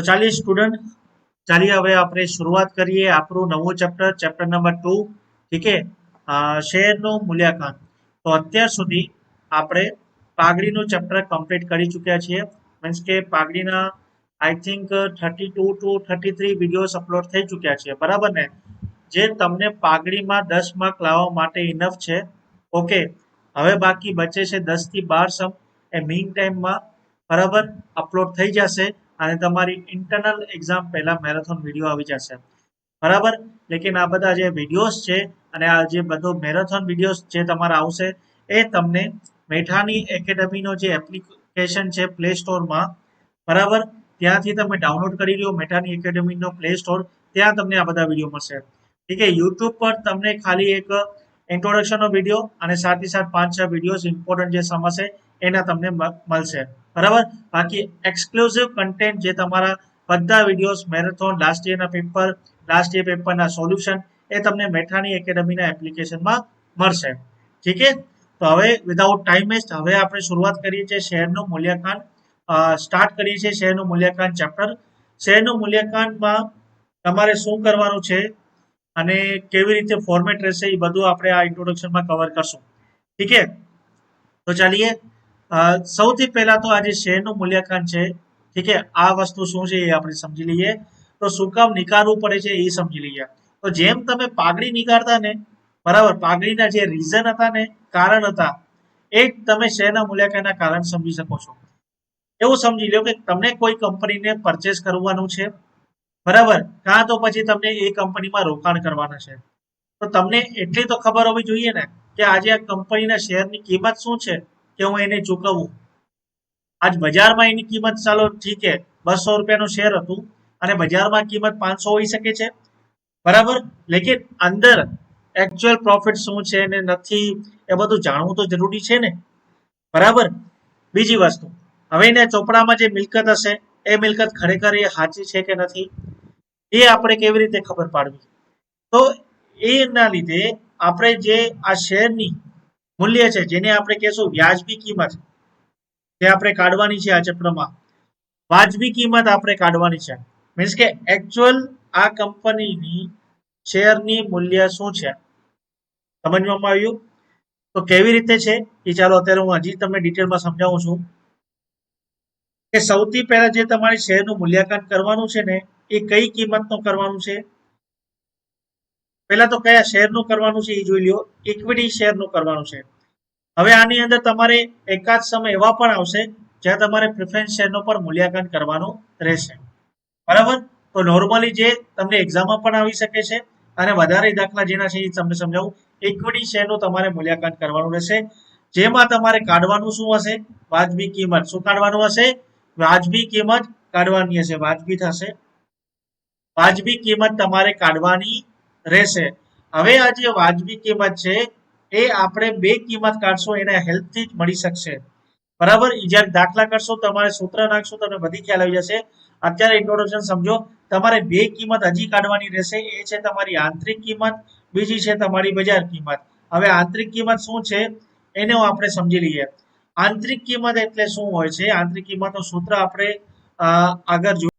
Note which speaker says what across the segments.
Speaker 1: તો ચાલીએ સ્ટુડન્ટ ચાલીએ હવે આપણે શરૂઆત કરીએ આપણું નવું ચેપ્ટર ચેપ્ટર નંબર ટુ ઠીક છે? શેરનું મૂલ્યાંકન. તો અત્યાર સુધી આપણે પાઘડીનું ચેપ્ટર કમ્પ્લીટ કરી ચૂક્યા છીએ. મીન્સ કે પાઘડીના I think thirty two two thirty three videos upload થઈ ચૂક્યા છે. બરાબર ને? જે તમને પાઘડીમાં દસ માર્ક લાવવા માટે ઇનફ છે. ઓકે. હવે બાકી બચે છે દસથી બાર સમ એ મીન ટાઈમમાં બરાબર અપલોડ થઈ જશે. અને તમારી ઇન્ટરનલ એક્ઝામ પહેલાં મેરેથોન વીડિયો આવી જશે. બરાબર? લેકિન આ બધા જે વિડીયોઝ છે અને આ જે બધો મેરેથોન વિડીયોઝ જે તમારા આવશે, એ તમને મેઠાની એકેડમીનો જે એપ્લિકેશન છે પ્લે સ્ટોરમાં બરાબર? ત્યાંથી તમે ડાઉનલોડ કરી લો મેઠાની એકેડમીનો પ્લે સ્ટોર ત્યાં તમને આ બધા વીડિયો મળશે. ઠીક છે? યુટ્યુબ પર તમને ખાલી એક ઇન્ટ્રોડક્શનનો વીડિયો અને સાથે સાથ પાંચ છ વિડીયોઝ ઇમ્પોર્ટન્ટ જે સમજશે એના તમને મળશે. બરાબર? બાકી એક્સક્લુઝિવ કન્ટેન્ટ જે તમારા બધા વિડીયોઝ મેરેથોન લાસ્ટ યરના પેપર લાસ્ટ યર પેપરના સોલ્યુશન એ તમને મેઠાની એકેડમીના એપ્લિકેશનમાં મળશે. ઠીક છે? તો હવે વિધાઉટ ટાઈમ વેસ્ટ હવે આપણે શરૂઆત કરીએ છીએ શહેરનું મૂલ્યાંકન. સ્ટાર્ટ કરીએ છીએ શહેરનું મૂલ્યાંકન ચેપ્ટર શહેરનું મૂલ્યાંકનમાં તમારે શું કરવાનું છે અને કેવી રીતે ફોર્મેટ રહેશે એ બધું આપણે આ ઇન્ટ્રોડક્શનમાં કવર કરશું. ઠીક છે? તો ચાલીએ. સૌથી પહેલા તો આજે શેરનું મૂલ્યાંકન છે. ઠીક છે? આ વસ્તુ શું છે એ આપણે સમજી લઈએ. તો શું કામ નીકાળવું પડે છે એ સમજી લઈએ. તો જેમ તમે પાઘડી નીકાળતા ને, બરાબર, પાઘડીના જે રીઝન હતા ને, કારણ હતા, એ જ તમે શેરના મૂલ્યાંકનના કારણ સમજી શકો છો. એવું સમજી લો કે તમને કોઈ કંપનીને પરચેસ કરવાનું છે, બરાબર? કાં તો પછી તમને એ કંપનીમાં રોકાણ કરવાના છે. તો તમને એટલી તો ખબર હોવી જોઈએ ને કે આજે આ કંપનીના શેરની કિંમત શું છે? કે હું એને ચૂકવું? આજ બજારમાં એની કિંમત ચાલો ઠીક છે, બસો રૂપિયાનું શેર હતું અને બજારમાં કિંમત પાંચસો હોઈ શકે છે. બરાબર? લેકિન અંદર એકચ્યુઅલ પ્રોફિટ શું છે ને નથી, એ બધું જાણવું તો જરૂરી છે ને? બરાબર? બીજી વસ્તુ, હવે એને ચોપડામાં જે મિલકત હશે, એ મિલકત ખરેખર એ સાચી છે કે નથી? એ આપણે કેવી રીતે ખબર પાડવી? તો એના લીધે આપણે જે આ શેરની મૂલ્ય છે, જેને આપણે કહેશું વ્યાજબી કિંમત. જે આપણે કાઢવાની છે આ ચેપ્ટરમાં વાજબી કિંમત આપણે કાઢવાની છે. મીન્સ કે એકચ્યુઅલ આ કંપનીની શેરની મૂલ્ય શું છે? સમજવામાં આવ્યું? તો કેવી રીતે છે? એ ચાલો અત્યારે હું હજી તમને ડિટેલમાં સમજાવું છું. કે સૌથી પહેલા જે તમારી શેરનું મૂલ્યાંકન કરવાનું છે ને, એ કઈ કિંમતનું કરવાનું છે? પહેલા તો કયા શેરનું કરવાનું છે એ જોઈ લ્યો. ઇક્વિટી શેરનું કરવાનું છે. હવે આની અંદર તમારે એકાદ સમય એવા પણ આવશે જ્યાં તમારે પ્રિફરન્સ શેરનો પણ મૂલ્યાંકન કરવાનું રહેશે. બરાબર? તો નોર્મલી જે તમને એક્ઝામમાં પણ આવી શકે છે અને વધારે દાખલા જેના છે એ તમને સમજાવું. ઇક્વિટી શેરનું તમારે મૂલ્યાંકન કરવાનું રહેશે. જેમાં તમારે કાઢવાનું શું હશે? વાજબી કિંમત. શું કાઢવાનું હશે? વાજબી કિંમત કાઢવાની હશે. વાજબી થશે. વાજબી કિંમત તમારે કાઢવાની રહેશે. હવે આ જે વાજબી કિંમત છે, એ આપણે બે કિંમત કાઢશો, એને હેલ્પથી જ મળી શકશે. બરાબર? જ્યારે દાખલા કરશો, તમારે સૂત્ર નાખશો, તમને બધી ખ્યાલ આવી જશે. અત્યારે ઇન્ટ્રોડક્શન સમજો, તમારે બે કિંમત હજી કાઢવાની રહેશે. એ છે તમારી આંતરિક કિંમત, બીજી છે તમારી બજાર કિંમત. હવે આંતરિક કિંમત શું છે, એને આપણે સમજી લઈએ. આંતરિક કિંમત એટલે શું હોય છે? આંતરિક કિંમતનું સૂત્ર આપણે આગળ જોઈએ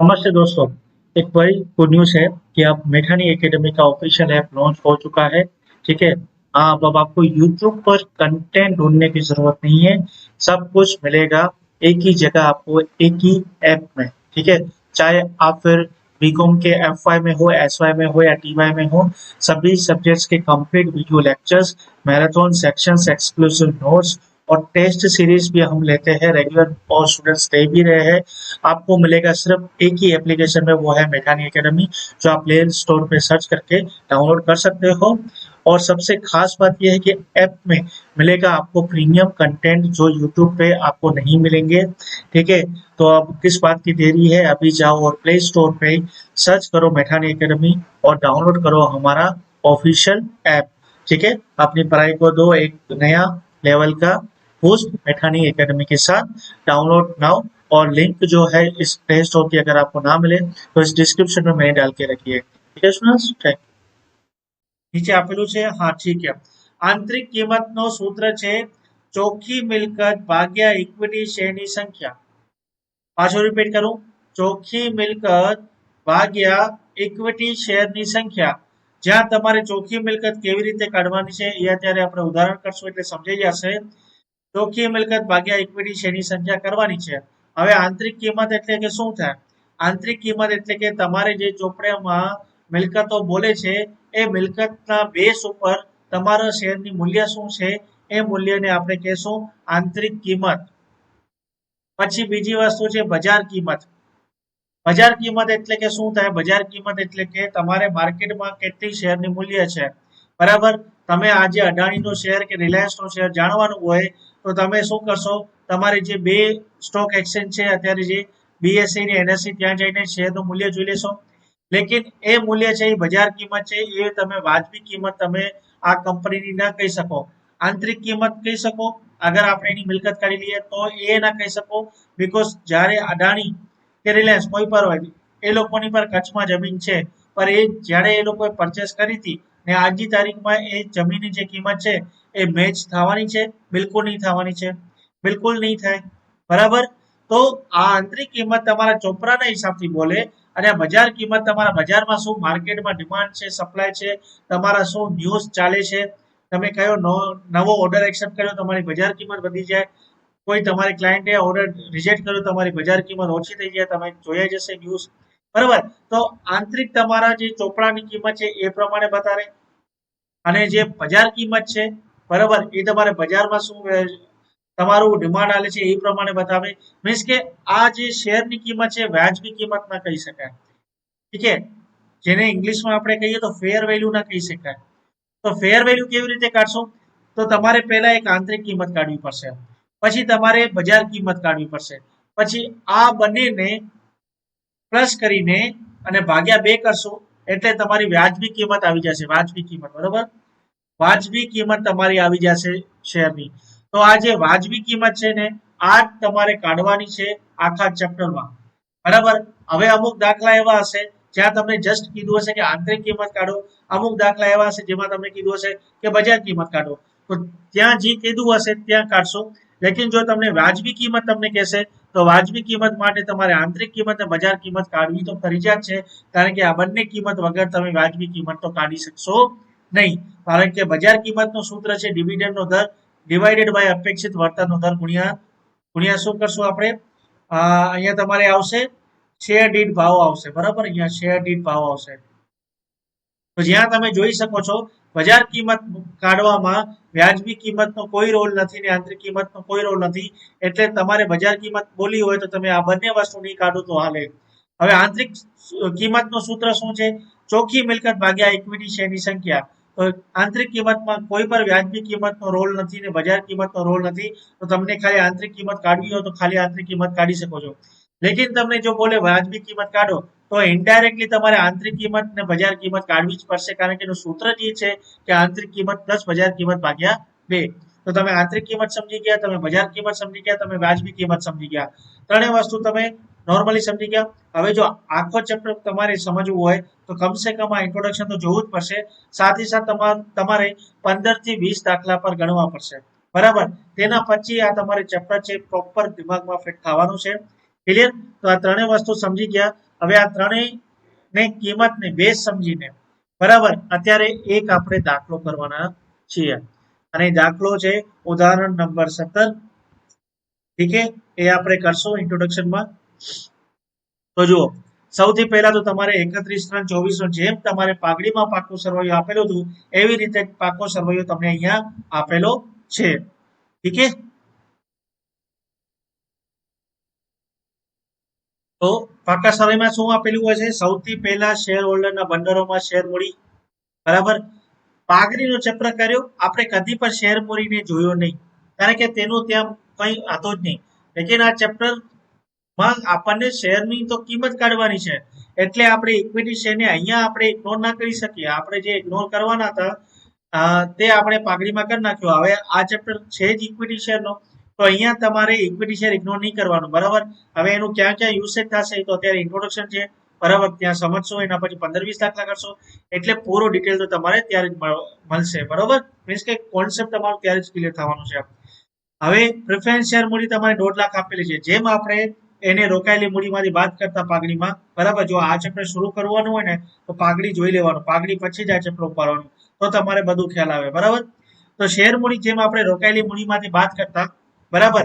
Speaker 1: નમસ્તે દોસ્તો. एक बड़ी गुड न्यूज़ है कि अब मेठानी एकेडमी का ऑफिशियल ऐप लॉन्च हो चुका है, ठीक है? हाँ अब आपको यूट्यूब पर कंटेंट ढूँढने की ज़रूरत नहीं है, सब कुछ मिलेगा एक ही जगह आपको, एक ही ऐप में, ठीक है? चाहे आप फिर बीकॉम के एफ़ वाई में हो एस वाई में हो या टी वाई में हो, सभी सब्जेक्ट्स के complete video lectures marathon sections exclusive notes और टेस्ट सीरीज़ भी हम लेते हैं रेगुलर और स्टूडेंट्स दे भी रहे हैं। आपको मिलेगा सिर्फ़ एक ही एप्लीकेशन में, वो है मेकानी एकेडमी जो आप प्ले स्टोर पे सर्च करके डाउनलोड कर सकते हो। और सबसे खास बात यह है कि ऐप में मिलेगा आपको प्रीमियम कंटेंट जो यूट्यूब पे आपको नहीं मिलेंगे। ठीक है? तो अब किस बात की देरी है? अभी जाओ और प्ले स्टोर पे सर्च करो मेठानी एकेडमी और डाउनलोड करो हमारा ऑफिशियल ऐप ठीक है? अपनी पढ़ाई को दो, एक नया लेवल का बूस्ट मेठानी एकेडमी के साथ डाउनलोड नाउ और लिंक जो है इस प्ले स्टोर की अगर आपको ना मिले तो इस डिस्क्रिप्शन में मैंने डाल के रखी है ठीक है स्टूडेंट्स थैंक નીચે આપેલું છે હા ઠીક છે આંતરિક કિંમતનો સૂત્ર છે ચોખ્ખી મિલકત ભાગ્યા ઇક્વિટી શેરની સંખ્યા પાછો રિપીટ કરું ચોખ્ખી મિલકત ભાગ્યા ઇક્વિટી શેરની સંખ્યા જ્યાં તમારે ચોખ્ખી મિલકત કેવી રીતે કાઢવાની છે એ અત્યારે આપણે ઉદાહરણ કરશું એટલે સમજાઈ જશે ચોખ્ખી મિલકત ભાગ્યા ઇક્વિટી શેરની સંખ્યા કરવાની છે? હવે આંતરિક કિંમત એટલે કે શું થાય? આંતરિક કિંમત એટલે કે તમારે જે ચોપડામાં મિલકતો બોલે છે, એ મિલકતના બેસ ઉપર તમારા શેરની મૂલ્ય શું છે? એ મૂલ્યને આપણે કહેશું આંતરિક કિંમત. પછી બીજી વસ્તુ છે બજાર કિંમત. બજાર કિંમત એટલે કે શું થાય? બજાર કિંમત એટલે કે તમારે માર્કેટમાં કેટલી શેરની મૂલ્ય છે? બરાબર? તમે આજે અદાણીનો શેર કે રિલાયન્સનો શેર જાણવાનું હોય તો તમે શું કરશો? તમારે જે બે સ્ટોક એક્સચેન્જ છે, અત્યારે જે બીએસસી ને એનએસસી ત્યાં જઈને શેરનું મૂલ્ય જોઈ લેશો. લેકિન એ મૂલ્ય છે, એ બજાર કિંમત છે, એ તમે વાજબી કિંમત તમે આ કંપનીની ના કહી શકો. આંતરિક કિંમત કહી શકો. અગર આપણે એની મિલકત કાઢી લઈએ તો એ ના કહી શકો. બીકોઝ જ્યારે અદાણી કે રિલાયન્સ કોઈ પર હોય, એ લોકોની પર કચ્છમાં જમીન છે. પર એ જ્યારે એ લોકોએ પરચેસ કરી હતી ને આજની તારીખમાં એ જમીનની જે કિંમત છે, એ મેચ થવાની છે, બિલકુલ નહીં થવાની છે. બિલકુલ નહીં થાય. બરાબર? તો આ આંતરિક કિંમત તમારા ચોપરાના હિસાબથી બોલે અને બજાર કિંમત તમારા બજારમાં શું માર્કેટમાં ડિમાન્ડ છે સપ્લાય છે, તમારા શું ન્યૂઝ ચાલે છે? તમે કયો નવો ઓર્ડર એક્સેપ્ટ કર્યો, તમારી બજાર કિંમત વધી જાય. કોઈ તમારી ક્લાયન્ટે ઓર્ડર રિજેક્ટ કર્યો, તમારી બજાર કિંમત ઓછી થઈ જાય. તમે જોયા જશે ન્યૂઝ બરાબર? તો આંતરિક તમારા જે ચોપડાની કિંમત છે એ પ્રમાણે બતાવે. અને જે બજાર કિંમત છે, બરાબર, એ તમારે બજારમાં શું તમારું ડિમાન્ડ આલે છે એ પ્રમાણે બતાવે. મીન્સ કે આ જે શેરની કિંમત છે વ્યાજબી કિંમત ના કહી શકાય. ઠીક છે? જેને ઇંગ્લિશમાં આપણે કહીએ તો ફેર વેલ્યુ ના કહી શકાય. તો ફેર વેલ્યુ કેવી રીતે કાઢશો? તો તમારે પહેલા એક આંતરિક કિંમત કાઢવી પડશે. પછી તમારે બજાર કિંમત કાઢવી પડશે. પછી આ બંનેને પ્લસ કરીને અને ભાગ્યા બે કરશો, એટલે તમારી વ્યાજબી કિંમત આવી જશે, વાજબી કિંમત, બરોબર? વાજબી કિંમત તમારી આવી જશે શેરની. તો આ જે વાજબી કિંમત છે ને, આ તમારે કાઢવાની છે આખા ચેપ્ટરમાં. બરાબર? હવે અમુક દાખલા એવા હશે, જ્યાં તમને જસ્ટ કીધું હશે કે આંતરિક કિંમત કાઢો. અમુક દાખલા એવા હશે જેમાં તમને કીધું હશે કે બજાર કિંમત કાઢો. તો ત્યાં જે કીધું હશે, ત્યાં કાઢશો. લેકિન જો તમને વાજબી કિંમત તમને કહેશે, તો વાજબી કિંમત માટે તમારે આંતરિક કિંમત અને બજાર કિંમત કાઢવી તો ફરજિયાત છે, કારણ કે આ બંને કિંમત વગર તમે વાજબી કિંમત તો કાઢી શકશો નહીં. કારણ કે બજાર કિંમતનું સૂત્ર છે ડિવિડન્ડનો દર ડિવાઇડેડ બાય અપેક્ષિત વળતરનો દર ગુણ્યા ગુણ્યા શું કરશું આપણે? અહીંયા તમારે આવશે, શેર દીઠ ભાવ આવશે. બરાબર? અહીંયા શેર દીઠ ભાવ આવશે. તો જ્યાં તમે જોઈ શકો છો, બજાર કિંમત કાઢવામાં વ્યાજબી કિંમતનો કોઈ રોલ નથી ને આંતરિક કિંમતનો કોઈ રોલ નથી, એટલે તમારે બજાર કિંમત બોલી હોય તો તમે આ બંને વસ્તુ નહીં કાઢો તો હાલે. હવે આંતરિક કિંમતનું સૂત્ર શું છે? ચોખ્ખી મિલકત ભાગ્યા ઇક્વિટી શેરની સંખ્યા? તો આંતરિક કિંમતમાં કોઈ પણ વ્યાજબી કિંમતનો રોલ નથી ને બજાર કિંમતનો રોલ નથી, તો તમને ખાલી આંતરિક કિંમત કાઢવી હોય તો ખાલી આંતરિક કિંમત કાઢી શકો છો. લેકિન તમને જો બોલે વ્યાજબી કિંમત કાઢો તો ઇન્ડાયરેક્ટલી તમારે આંતરિક કિંમત અને બજાર કિંમત કાઢવી જ પડશે, કારણ કે એનું સૂત્ર જ છે કે આંતરિક કિંમત પ્લસ બજાર કિંમત ભાગ્યા બે. તો તમે આંતરિક કિંમત સમજી ગયા, તમે બજાર કિંમત સમજી ગયા, તમે વ્યાજબી કિંમત સમજી ગયા. ત્રણેય વસ્તુ તમે નોર્મલી સમજી ગયા. હવે જો આખો ચેપ્ટર તમારે સમજવું હોય, તો કમસે કમ આ ઇન્ટ્રોડક્શન તો જોવું જ પડશે. સાથે સાથે તમારે પંદરથી વીસ દાખલા પર ગણવા પડશે. બરાબર? તેના પછી આ તમારે ચેપ્ટર છે પ્રોપર દિમાગમાં ફિટ થવાનું છે. ક્લિયર તો આ ત્રણેય વસ્તુ સમજી ગયા. હવે આ ત્રણેય ને કિંમતને બેઝ સમજીને બરાબર અત્યારે એક આપણે દાખલો કરવાના છીએ. અને દાખલો છે ઉદાહરણ નંબર સત્તર. ઠીક એ આપણે કરશું ઇન્ટ્રોડક્શનમાં તો જુઓ, સૌથી પહેલા તો તમારે એકત્રીસ ત્રણ ચોવીસ નો જેમ તમારે પાઘડીમાં પાકો સરવાયો આપેલો હતું, એવી રીતે પાકો સરવાયો તમને અહીંયા આપેલો છે. ઠીક છે? તો પાકા સર્વેમાં શું આપેલું હોય છે? સૌથી પહેલા શેર હોલ્ડરના બંડરોમાં શેર મૂડી. બરાબર? પાઘડીનો ચક્ર કર્યો. આપણે કદી પણ શેર મૂડીને જોયો નહીં. કારણ કે તેનું ત્યાં કંઈ હતો જ નહીં. લેકિન આ ચેપ્ટરમાં આપણને શેરની તો કિંમત કાઢવાની છે. એટલે આપણે ઇક્વિટી શેરને અહીંયા આપણે ઇગ્નોર ના કરી શકીએ. આપણે જે ઇગ્નોર કરવાના હતા તે આપણે પાઘડીમાં કરી નાખ્યો. હવે આ ચેપ્ટર છે જ ઇક્વિટી શેરનો તો અહીંયા તમારે ઇક્વિટી શેર ઇગ્નોર નહીં કરવાનું, બરાબર? હવે એનું ક્યાં ક્યાં યુસેજ થશે તો અત્યારે ઇન્ટ્રોડક્શન છે. બરાબર? ત્યાં સમજશો, એના પછી પંદર વીસ દાખલા કરશો એટલે પૂરો ડિટેલ તો તમારે ત્યારે જ મળશે. બરાબર? મીન્સ કે કોન્સેપ્ટ તમારો ત્યારે જ ક્લિયર થવાનું છે. હવે પ્રિફરન્સ શેર મૂડી તમારે દોઢ લાખ આપેલી છે. જેમ આપણે એને રોકાયેલી મૂડીમાંથી બાદ કરતા પાઘડીમાં, બરાબર? જો આ ચેપ્ટર શરૂ કરવાનું હોય ને, તો પાઘડી જોઈ લેવાનું. પાઘડી પછી જ આ ચેપ્ટર ઉપાડવાનું. તો તમારે બધું ખ્યાલ આવે. બરાબર? તો શેર મૂડી જેમ આપણે રોકાયેલી મૂડીમાંથી બાદ કરતા બરાબર?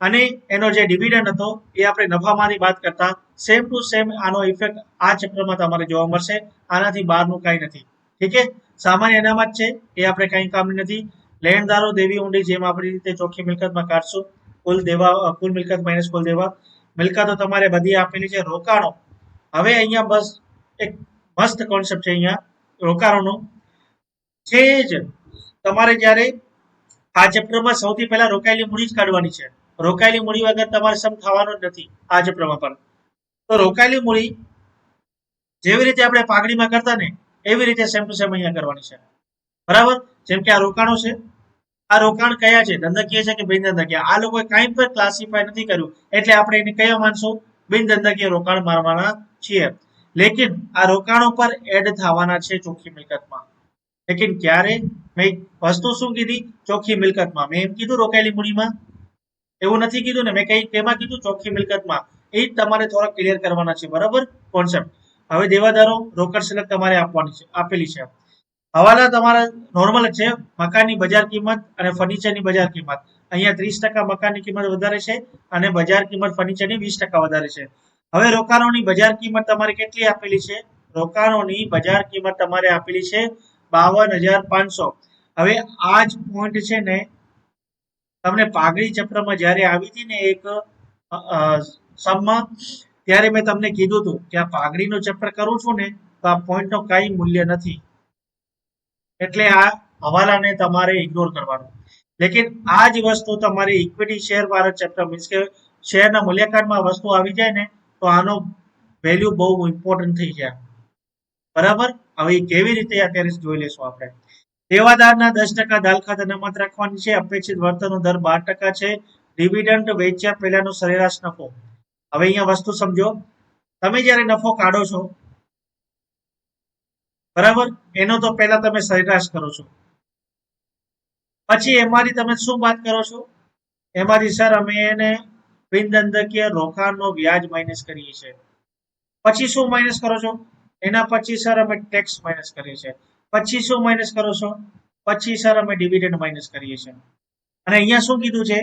Speaker 1: અને એનો જે ડિવિડન્ડ હતો, એ આપણે નફામાંથી બાદ કરતા સેમ ટુ સેમ આનો ઇફેક્ટ આ ચક્રમાં તમારે જોવા મળશે. આનાથી બહારનું કાંઈ નથી. ઠીક છે? સામાન્ય અનામત છે, એ આપણે કંઈ કામની નથી. લેણદારો દેવી ઊંડી જેમ આપણી રીતે ચોખ્ખી મિલકતમાં કાઢશું. કુલ દેવા કુલ મિલકત માઇનસ કુલ દેવા. મિલકતો તમારે બધી આપેલી છે, રોકાણો. હવે અહીંયા બસ એક મસ્ત કોન્સેપ્ટ છે અહીંયા, રોકાણોનો. છે જ તમારે જ્યારે આ ચેપ્ટરમાં સૌથી પહેલા રોકાયેલી મૂડી જ કાઢવાની છે. રોકાયેલી મૂડી વગર તમારે સમ થવાનો જ નથી આ ચેપ્ટરમાં પણ. તો રોકાયેલી મૂડી જેવી રીતે આપણે પાઘડીમાં કરતા ને, એવી રીતે સેમ ટુ સેમ અહીંયા કરવાની છે. બરાબર? જેમ કે આ રોકાણો છે. આ રોકાણ કયા છે? ધંધકીય છે કે બિન ધંધકીય. આ લોકોએ કાંઈ પણ ક્લાસિફાય નથી કર્યું. એટલે આપણે એને કયા માનશું? બિન ધંધકીય રોકાણ મારવાના છીએ. લેકિન આ રોકાણો પર એડ થવાના છે ચોખ્ખી મિલકતમાં. લેકિન ક્યારે મેં વસ્તુ શું કીધી ચોખ્ખી મિલકતમાં મેં એમ કીધું રોકાયેલી મૂડીમાં એવું નથી કીધું ને મેં કઈ કેમાં કીધું ચોખ્ખી મિલકતમાં એ જ તમારે થોડા ક્લિયર કરવાના છે બરાબર કોન્સેપ્ટ હવે દેવાદારો રોકડ સિલક તમારે આપવાની છે આપેલી છે હવાલા તમારા નોર્મલ છે મકાનની બજાર કિંમત અને ફર્નિચરની બજાર કિંમત। અહીંયા ત્રીસ ટકા મકાનની કિંમત વધારે છે અને બજાર કિંમત ફર્નિચરની વીસ ટકા વધારે છે। હવે રોકાણોની બજાર કિંમત તમારે કેટલી આપેલી છે? રોકાણોની બજાર કિંમત તમારે આપેલી છે બાવન હજાર પાંચસો. હવે આ જ પોઈન્ટ છે ને, તમને પાઘડી ચક્રમાં જ્યારે આવી હતી ને એક ત્યારે મેં તમને કીધું હતું કે આ પાઘડીનો ચક્ર કરું છું ને, તો આ પોઈન્ટનો કઈ મૂલ્ય નથી. એટલે આ હવાલાને તમારે ઇગ્નોર કરવાનું. લેકિન આ જ વસ્તુ તમારી ઇક્વિટી શેર વાળા ચેપ્ટર મીન્સ કે શેરના મૂલ્યાંકનમાં વસ્તુ આવી જાય ને, તો આનો વેલ્યુ બહુ ઇમ્પોર્ટન્ટ થઈ જાય. બરાબર? હવે કેવી રીતે અત્યારે જોઈ લેશું આપણે? દેવાદારના દસ ટકા દાલખાત અનામત રાખવાની છે, અપેક્ષિત વળતરનો દર બાર ટકા છે ડિવિડન્ડ વેચ્યા પહેલાનો સરેરાશ નફો. હવે અહીંયા વસ્તુ સમજો. તમે જ્યારે નફો કાઢો છો, બરાબર? એનો તો પહેલા તમે સરેરાશ કરો છો. પછી એમાંથી તમે શું વાત કરો છો? એમાંથી, સર, અમે એને બિનધંધકીય રોકાણનો વ્યાજ માઇનસ કરીએ છીએ. પછી શું માઇનસ કરો છો? એના પછી સર અમે ટેક્સ માઇનસ કરીએ છીએ. પછી શું માઇનસ કરો છો? પછી સર અમે ડિવિડન્ડ માઇનસ કરીએ છીએ. અને અહીંયા શું કીધું છે?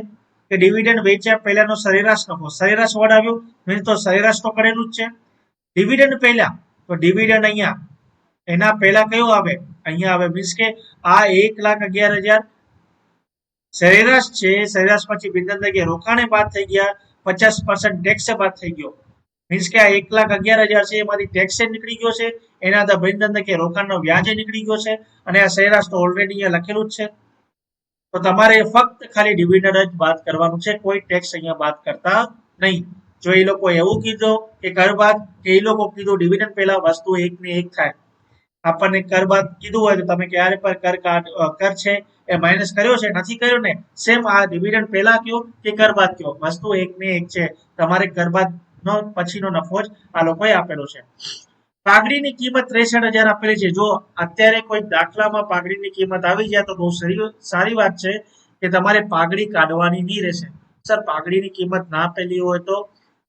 Speaker 1: કે ડિવિડન્ડ વેચ્યા પહેલાનો સરેરાશ નફો. સરેરાશ વર્ડ આવ્યો means તો સરેરાશ તો કરેલું જ છે. ડિવિડન્ડ પહેલા, તો ડિવિડન્ડ અહીંયા. એના પહેલા કયો આવે? અહીંયા આવે મીન્સ કે આ એક લાખ અગિયાર હજાર સરેરાશ છે. સરેરાશ પછી બિનધંધકીય રોકાણે બાદ થઈ ગયા. પચાસ પર્સન્ટ ટેક્સ બાદ થઈ ગયો. મીન્સ કે આ એક લાખ અગિયાર હજાર છે, એમાંથી ટેક્સ નીકળી ગયો છે, એના આધાર બિનધંધકીય રોકાણનો વ્યાજે નીકળી ગયો છે, અને આ સરેરાશ તો ઓલરેડી અહીંયા લખેલું જ છે. તો તમારે ફક્ત ખાલી ડિવિડન્ડ જ બાદ કરવાનું છે, કોઈ ટેક્સ અહીંયા બાદ કરતા નહીં. જો એ લોકો એવું કીધું કે કર બાદ, કે એ લોકો કીધું ડિવિડન્ડ પહેલા વસ્તુ એક ને એક થાય. આપણને કર બાદ કીધું હોય તો તમે ક્યારે પર કર કાઢ કર છે, એ માઇનસ કર્યો છે, નથી કર્યો ને સેમ આ ડિવિડન્ડ પહેલા કયો કે કર બાદ કયો? વસ્તુ એક ને એક છે. તમારે કર બાદ નો, પછીનો નફો જ આ લોકોએ આપેલો છે. પાઘડીની કિંમત ત્રેસઠ હજાર આપેલી છે. જો અત્યારે કોઈ દાખલામાં પાઘડીની કિંમત આવી જાય તો બહુ સારી સારી વાત છે કે તમારે પાઘડી કાઢવાની નહીં રહેશે. સર, પાઘડીની કિંમત ના આપેલી હોય તો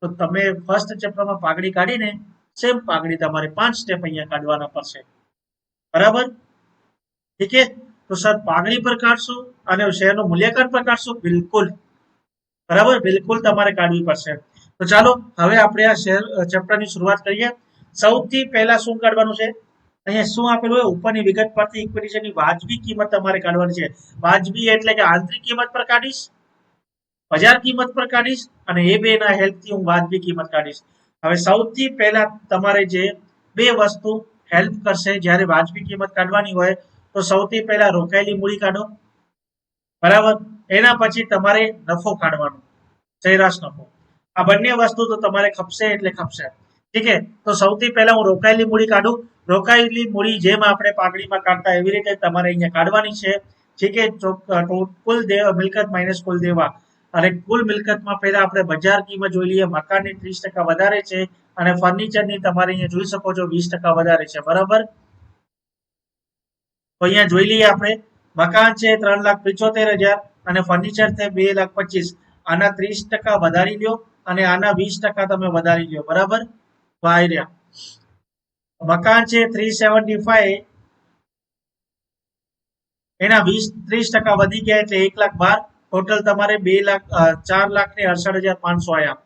Speaker 1: તો તમે ફર્સ્ટ ચેપ્ટરમાં પાઘડી કાઢીને સેમ પાઘડી તમારે પાંચ સ્ટેપ અહીંયા કાઢવાના પડશે. બરાબર? ઠીક છે? તો સર, પાઘડી પર કાઢશું અને શેરનું મૂલ્યાંકન પર કાઢશું? બિલકુલ. બરાબર? બિલકુલ તમારે કાઢવી પડશે. તો ચાલો, હવે આપણે આ ચેપ્ટરની શરૂઆત કરીએ. સૌથી પહેલા શું કાઢવાનું છે? અહીંયા શું આપેલું હોય? ઉપરની વિગત પરથી ઇક્વિટીશનની વાજબી કિંમત તમારે કાઢવાની છે. વાજબી એટલે કે આંતરિક કિંમત પર કાઢીશ, બજાર કિંમત પર કાઢીશ, અને એ બેના હેલ્પથી હું વાજબી કિંમત કાઢીશ. હવે સૌથી પહેલા તમારે જે બે વસ્તુ હેલ્પ કરશે જ્યારે વાજબી કિંમત કાઢવાની હોય, તો સૌથી પહેલા રોકાયેલી મૂડી કાઢો. બરાબર? એના પછી તમારે નફો કાઢવાનો. સરેરાશ નફો. આ બંને વસ્તુ તો તમારે ખપશે એટલે ખપશે. ઠીક છે? તો સૌથી પહેલા હું રોકાયેલી મૂડી કાઢું. રોકાયેલી મૂડી જેમ આપણે પાઘડીમાં કાઢતા એવી રીતે તમારે અહીંયા કાઢવાની છે. ઠીક છે? કુલ દેવા મિલકત માઇનસ કુલ દેવા. અને કુલ મિલકતમાં પહેલા આપણે બજાર કિંમત જોઈ લઈએ. મકાનની ત્રીસ ટકા વધારે છે અને ફર્નિચરની તમારે અહીંયા જોઈ શકો છો વીસ ટકા વધારે છે. બરાબર? તો અહીંયા જોઈ લઈએ આપણે. મકાન છે ત્રણ લાખ પિચોતેર હજાર અને ફર્નિચર છે બે લાખ પચીસ. આના ત્રીસ ટકા વધારી લ્યો અને આના વીસ ટકા તમે વધારી લો બરાબર? રહ્યા. મકાન છે થ્રી સેવન્ટી ફાઈવ એના વીસ, ત્રીસ ટકા વધી ગયા એટલે એક લાખ બાર. ટોટલ તમારે બે લાખ ચાર લાખ ને અડસઠ હજાર પાંચસો આયા.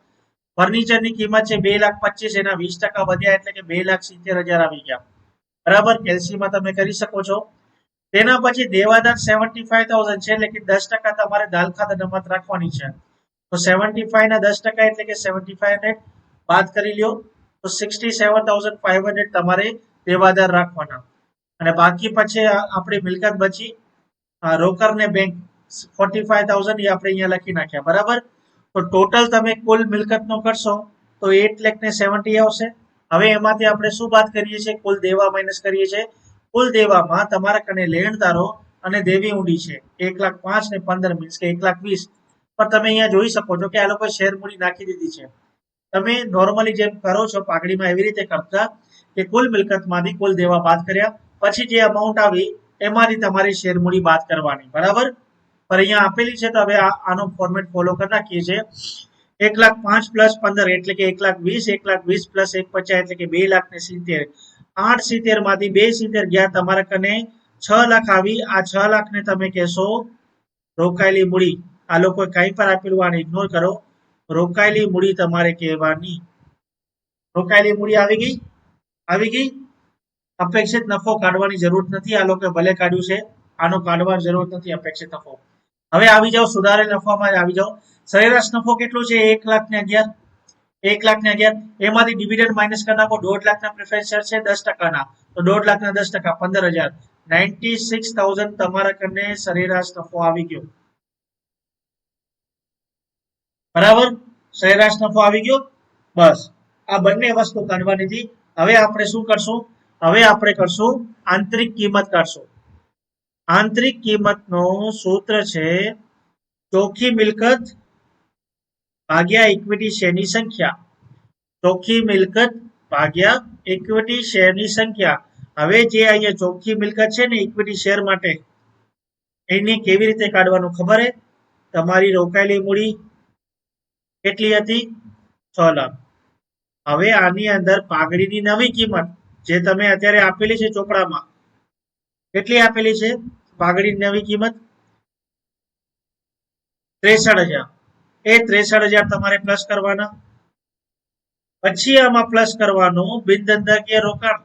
Speaker 1: ફર્નિચરની કિંમત છે બે લાખ પચીસ, એના વીસ ટકા વધ્યા એટલે કે બે લાખ સિત્તેર હજાર આવી ગયા. બરાબર? કેલ્સીમાં તમે કરી શકો છો. તેના પછી દેવાદાર સેવન્ટી ફાઈવ થાઉઝન્ડ છે એટલે કે દસ ટકા તમારે દાલ ખાતે નમત રાખવાની છે. તો સેવન્ટી ફાઈવ ના દસ ટકા એટલે કે સેવન્ટી ફાઈવ હંડ્રેડ બાદ કરી લ્યો, તો sixty seven thousand five hundred તમારે દેવાદાર રાખવાના. અને બાકી પછી આપણી મિલકત બચી. આ રોકડ ને બેંક ફોર્ટી ફાઈવ થાઉઝન્ડ એ આપણે અહીંયા લખી નાખ્યા, બરાબર? તો ટોટલ તમે કુલ મિલકતનો કરશો, તો એટ લેખ ને સેવન્ટી આવશે. હવે એમાંથી આપણે શું વાત કરીએ છીએ? કુલ દેવા માઇનસ કરીએ છીએ. કુલ દેવામાં તમારા કને લેણદારો અને દેવી ઊંડી છે. એક લાખ પાંચ ને પંદર મીન્સ કે એક લાખ વીસ. પણ તમે અહીંયા જોઈ શકો છો કે આ લોકો શેર મૂડી નાખી દીધી છે. તમે નોર્મલી જેમ કરો છો પાઘડીમાં એવી રીતે કરતા કે કુલ મિલકતમાંથી કુલ દેવા બાદ કર્યા, પછી જે અમાઉન્ટ આવી એમાંથી તમારી શેર મૂડી બાદ કરવાની. બરાબર? પણ અહીંયા આપેલી છે તો હવે આનો ફોર્મેટ ફોલો કરી નાખીએ છીએ. એક લાખ પાંચ પ્લસ પંદર એટલે કે એક લાખ વીસ, એક લાખ વીસ પ્લસ એક પચાસ એટલે કે બે લાખ ને સિત્તેર. આઠ સિત્તેરમાંથી બે સિત્તેર ગયા તમારા કને છ લાખ આવી. આ છ લાખ ને તમે કહેશો રોકાયેલી મૂડી. આ લોકો કઈ પર આપેલું આને ઇગ્નોર કરો. રોકાયેલી મૂડી તમારે કહેવાની. રોકાયેલી મૂડી આવી ગઈ? આવી ગઈ? અપેક્ષિત નફો કાઢવાની જરૂર નથી. આ લોકો ભલે કાઢ્યું છે. આનો કાઢવાની જરૂર નથી અપેક્ષિત નફો. હવે આવી જાઓ સુધારેલ નફામાં આવી જાઓ. સરેરાશ નફો કેટલો છે? એક લાખ ને અગિયાર. એક લાખ ને અગિયાર. એમાંથી ડિવિડન્ડ માઇનસ કરી નાખો. દોઢ લાખના પ્રેફરન્સ છે, દસ ટકાના તો દોઢ લાખના દસ ટકા, પંદર હજાર. નાઇન્ટી સિક્સ થાઉઝન્ડ તમારા કને સરેરાશ નફો આવી ગયો. બરાબર? સરેરાશ નફો આવી ગયો? બસ. આ બંને વસ્તુ કાઢવાની હતી. હવે આપણે શું કરશું? હવે આપણે કરશું આંતરિક કિંમત કાઢશું. આંતરિક કિંમતનો સૂત્ર છે ચોખ્ખી મિલકત ભાગ્યા ઇક્વિટી શેરની સંખ્યા. ચોખ્ખી મિલકત ભાગ્યા ઇક્વિટી શેરની સંખ્યા. હવે જે અહીંયા ચોખ્ખી મિલકત છે ને ઇક્વિટી શેર માટે, એને કેવી રીતે કાઢવાનું ખબર હે? તમારી રોકાયેલી મૂડી કેટલી હતી? છ લાખ. હવે આની અંદર પાઘડીની નવી કિંમત જે તમે અત્યારે આપેલી છે ચોપડામાં, કેટલી આપેલી છે? પાઘડીની નવી કિંમત? ત્રેસઠ એ ત્રેસઠ તમારે પ્લસ કરવાના. પછી આમાં પ્લસ કરવાનું બિનધંધાકીય રોકાણ.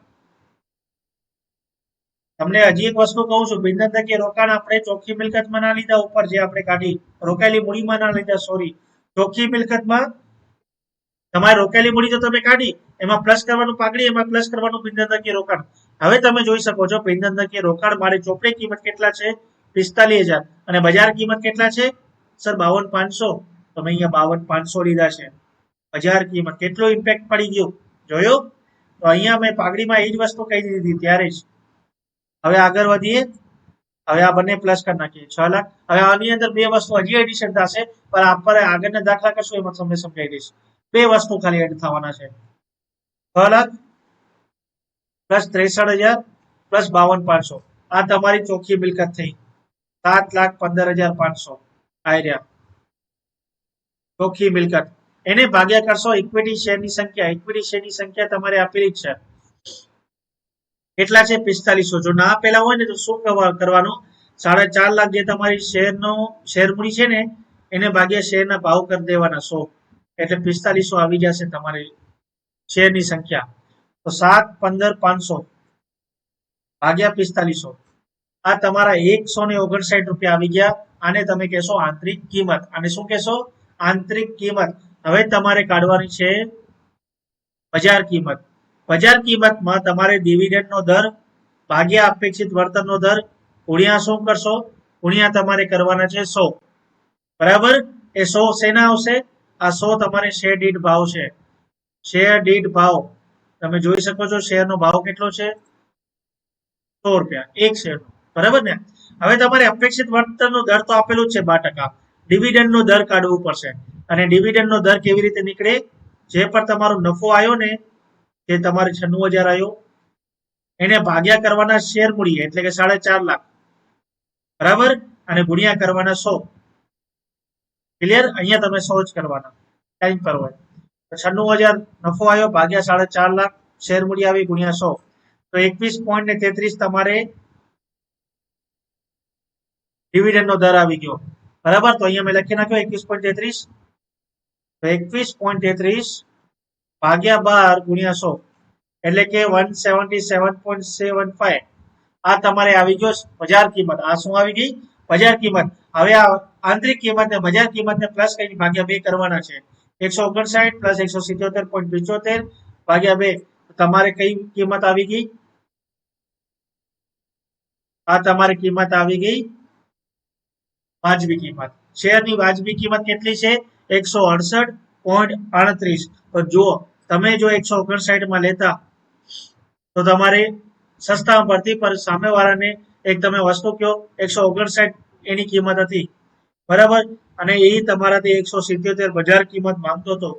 Speaker 1: તમને હજી એક વસ્તુ કહું છું બિનધંધાકીય રોકાણ આપણે ચોખ્ખી મિલકતમાં ના લીધા, ઉપર જે આપણે કાઢી, રોકાયેલી મૂડીમાં ના લીધા સોરી ચોખ્ખી મિલકતમાં તમારે રોકેલી મૂડી જો તમે કાઢી, એમાં પ્લસ કરવાનું પાઘડી, એમાં પ્લસ કરવાનું બિનધંધાકીય રોકાણ. હવે તમે જોઈ શકો છો બિનધંધાકીય રોકાણ મારી ચોપડી કિંમત કેટલા છે? પિસ્તાલીસ હજાર. અને બજાર કિંમત કેટલા છે? સર, બાવન પાંચસો. તમે અહીંયા બાવન પાંચસો લીધા છે. બજાર કિંમત કેટલો ઇમ્પેક્ટ પડી ગયો? જોયો? તો અહીંયા મેં પાઘડીમાં એ જ વસ્તુ કહી દીધી, ત્યારે જ. હવે આગળ વધીએ. હવે આ બંને પ્લસ કરી નાખીએ. છ લાખ. હવે આની અંદર બે વસ્તુ હજી એડિશન થશે, પણ આપણે આગળના દાખલા કરશું એમાં તમને સમજાવી દઈશ. બે વસ્તુ ખાલી એડ થવાના છે. છ લાખ પ્લસ ત્રેસઠ હજાર પ્લસ બાવન પાંચસો. આ તમારી ચોખ્ખી મિલકત થઈ. સાત લાખ પંદર હજાર પાંચસો. આયર્યા ચોખ્ખી મિલકત. એને ભાગ્યા કરશો ઇક્વિટી શેરની સંખ્યા. ઇક્વિટી શેરની સંખ્યા તમારે આપેલી જ છે. કેટલા છે? પિસ્તાલીસો. જો ના આપેલા હોય ને, તો શું કરવાનું? સાડા ચાર લાખ જે તમારી શેરનો, શેર મૂડી છે ને, એને ભાગ્યા શેરના ભાવ કરી દેવાના સો. એટલે પિસ્તાલીસો આવી જશે તમારી શેરની સંખ્યા. તો સાત, પંદર, પાંચસો. ભાગ્યા પિસ્તાલીસો. આ તમારા એકસો ને ઓગણસાઠ રૂપિયા આવી ગયા. આને તમે કહેશો આંતરિક કિંમત. અને શું કહેશો? આંતરિક કિંમત. હવે તમારે કાઢવાની છે બજાર કિંમત. બજાર કિંમતમાં તમારે ડિવિડન્ડનો દર, ભાગ્યા અપેક્ષિત વળતરનો દર, ગુણ્યા શું કરશો? ગુણ્યા તમારે કરવાના છે સો. બરાબર? એ સો શેના આવશે? આ સો તમારે શેર દીઠ ભાવ છે. શેર દીઠ ભાવ. તમે જોઈ શકો છો શેરનો ભાવ કેટલો છે? સો રૂપિયા. એક શેરનો. બરાબર ને? હવે તમારે અપેક્ષિત વળતરનો દર તો આપેલું જ છે બાર ટકા. ડિવિડન્ડનો દર કાઢવું પડશે. અને ડિવિડન્ડનો દર કેવી રીતે નીકળે? જે પર તમારો નફો આવ્યો ને જે તમારે છન્નું હજાર આવ્યો એને ભાગ્યા કરવાના શેર મૂડી એટલે કે સાડા ચાર લાખ. બરાબર? અને ગુણ્યા કરવાના સો. ક્લિયર અહીંયા તમે સો જ કરવાના. ટાઈમ પર હોય. છન્નું હજાર નફો આવ્યો ભાગ્યા સાડા ચાર લાખ, શેર મૂડી આવી, ગુણ્યા સો. તો એકવીસ પોઈન્ટ ને તેત્રીસ તમારે ડિવિડન્ડ નો દર આવી ગયો. બરાબર? તો અહીંયા મેં લખી નાખ્યો એકવીસ પોઈન્ટ તેત્રીસ. તો એકવીસ પોઈન્ટ તેત્રીસ ભાગ્યા બાર ગુણ્યા સો. એટલે કે one seventy seven point seven five આ તમારે આવી ગયો બજાર કિંમત. આ શું આવી ગઈ? બજાર કિંમત. હવે આ આંતરિક કિંમત ને બજાર કિંમત ને પ્લસ કઈ ભાગ્યા બે કરવાના છે. એકસો ઓગણસાઠ પ્લસ એકસો સિત્યોતેર પોઈન્ટ પિચોતેર ભાગ્યા બે. તમારે કઈ કિંમત આવી ગઈ? આ તમારી કિંમત આવી ગઈ વાજબી કિંમત. શેરની વાજબી કિંમત કેટલી છે? એકસો અડસઠ પોઈન્ટ આડત્રીસ. તો જો તમે જો એકસો ઓગણસાઠમાં લેતા, તો તમારે સસ્તા પડતી પર સામેવાળાને એક તમે વસ્તુ કયો એકસો ઓગણસાઠ એની કિંમત હતી. બરાબર? અને એ તમારાથી એકસો સિત્યોતેર બજાર કિંમત માંગતો હતો.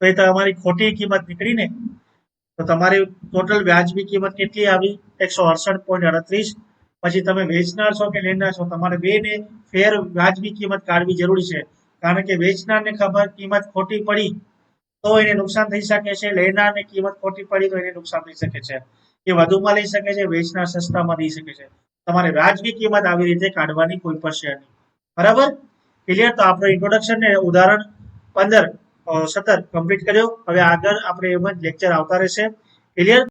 Speaker 1: તો એ તમારી ખોટી કિંમત નીકળી ને તો તમારી ટોટલ વ્યાજબી કિંમત કેટલી આવી? એકસો અડસઠ પોઈન્ટ અડત્રીસ. પછી તમે વેચનાર છો કે લેનાર છો? તમારે બેને ફેર વ્યાજબી કિંમત કાઢવી જરૂરી છે. કારણ કે વેચનારને ખબર કિંમત ખોટી પડી. તો એને નુકસાન થઈ શકે છે, લેનારને કિંમત ખોટી પડી તો એને નુકસાન થઈ શકે છે. એ વધુમાં લઈ શકે છે, વેચનાર સસ્તામાં લઈ શકે છે. તમારે વ્યાજબી કિંમત આવી રીતે કાઢવાની કોઈ પણ શેરની બરાબર? ક્લિયર તો આપણો ઇન્ટ્રોડક્શન ને ઉદાહરણ પંદર સત્તર કમ્પ્લીટ કર્યો. હવે આગળ આપણે એમ જ લેક્ચર આવતા રહેશે. ક્લિયર